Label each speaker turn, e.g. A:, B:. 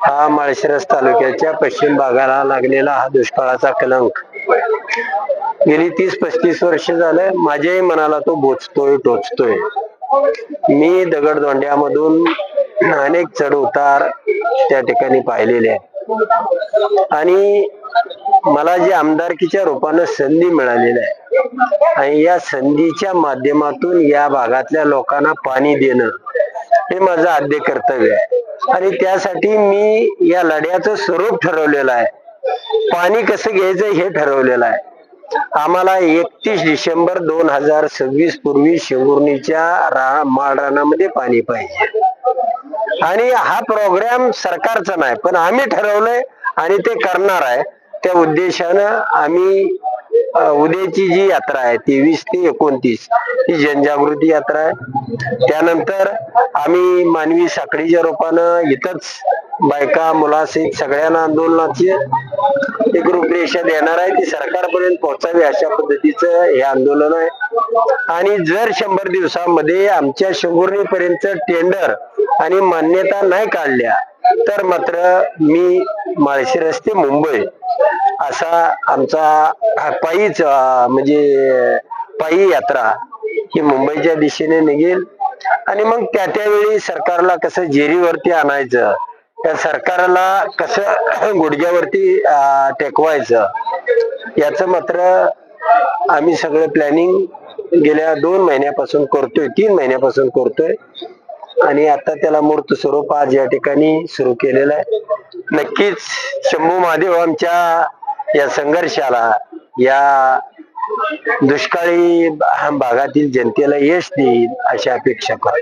A: हा माळशिरस तालुक्याच्या पश्चिम भागाला लागलेला हा दुष्काळाचा कलंक. गेली तीस पस्तीस वर्ष झालं माझ्याही मनाला तो बोचतोय टोचतोय. मी दगडधोंड्यामधून अनेक चढ उतार त्या ठिकाणी पाहिलेले आहे आणि मला जे आमदारकीच्या रूपानं संधी मिळालेली आहे आणि या संधीच्या माध्यमातून या भागातल्या लोकांना पाणी देणं हे माझं आद्य कर्तव्य आहे. आणि त्यासाठी मी या लढ्याचं स्वरूप ठरवलेलं आहे. पाणी कसं घ्यायचं हे ठरवलेलं आहे. आम्हाला एकतीस डिसेंबर दोन हजार सव्वीस पूर्वी शिंगुर्णीच्या रा माळरानामध्ये पाणी पाहिजे. आणि हा प्रोग्राम सरकारचा नाही पण आम्ही ठरवलंय आणि ते करणार आहे. त्या उद्देशानं आम्ही उद्याची जी यात्रा आहे तेवीस ते एकोणतीस ही जनजागृती यात्रा आहे. त्यानंतर आम्ही मानवी साखळीच्या रूपानं इथंच बायका मुलासहित सगळ्यांना आंदोलनाची एक रूपरेषा देणार आहे. ती सरकारपर्यंत पोहोचावी अशा पद्धतीचं हे आंदोलन आहे. आणि जर शंभर दिवसामध्ये आमच्या शिंगुर्णीपर्यंत टेंडर आणि मान्यता नाही काढल्या तर मात्र मी माळशी रस्ते मुंबई असा आमचा हा पायीच म्हणजे पायी यात्रा ही मुंबईच्या दिशेने निघेल. आणि मग त्या त्यावेळी सरकारला कसं जेरीवरती आणायचं त्या सरकारला कसं गुडघ्यावरती टेकवायचं याचं मात्र आम्ही सगळं प्लॅनिंग गेल्या दोन महिन्यापासून करतोय तीन महिन्यापासून करतोय. आणि आता त्याला मूर्त स्वरूप आज या ठिकाणी सुरू केलेलं आहे. नक्कीच शंभू महादेव आमच्या या संघर्षाला या दुष्काळी भागातील जनतेला यश देईल अशी अपेक्षा करतो.